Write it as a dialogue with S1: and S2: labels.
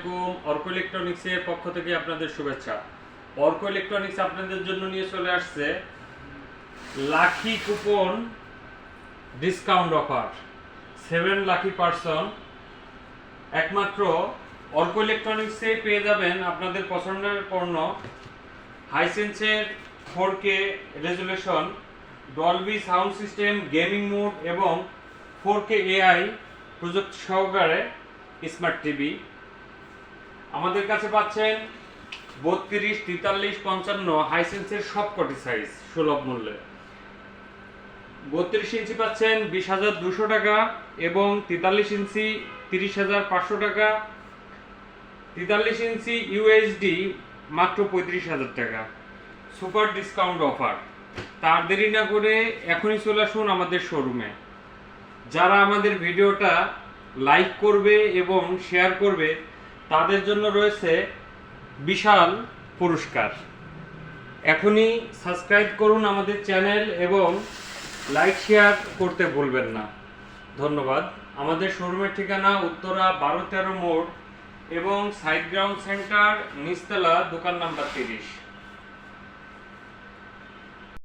S1: আলাইকুম। অর্ক ইলেকট্রনিক্সের পক্ষ থেকে আপনাদের শুভেচ্ছা। অর্ক ইলেকট্রনিক্স আপনাদের জন্য নিয়ে চলে আসছে lucky coupon discount offer seven lucky person একমাত্র অর্ক ইলেকট্রনিক্সে পেয়ে যাবেন আপনাদের পছন্দের পণ্য। হাইসেন্সের four K resolution Dolby sound system gaming mode এবং ফোর কে এআই প্রযুক্তি সহকারে স্মার্ট টিভি আমাদের কাছে পাচ্ছেন বত্রিশ, তেতাল্লিশ, পঞ্চান্ন হাইসেন্সের সবকটি সাইজ সুলভ মূল্যে। বত্রিশ ইঞ্চি পাচ্ছেন বিশ হাজার দুশো টাকা এবং তেতাল্লিশ ইঞ্চি তিরিশ হাজার পাঁচশো টাকা। তেতাল্লিশ ইঞ্চি ইউএসডি মাত্র পঁয়ত্রিশ হাজার টাকা। সুপার ডিসকাউন্ট অফার তার দেরি না করে এখনই চলে আসুন আমাদের শোরুমে যারা আমাদের ভিডিওটা লাইক করবে এবং শেয়ার করবে তাদের জন্য রয়েছে বিশাল পুরস্কার। এখনই সাবস্ক্রাইব করুন আমাদের চ্যানেল এবং লাইক, শেয়ার করতে ভুলবেন না। ধন্যবাদ। আমাদের শোরুমের ঠিকানা উত্তরা বারো তেরো মোড় এবং সাইড গ্রাউন্ড সেন্টার নিস্তলা দোকান নাম্বার তিরিশ।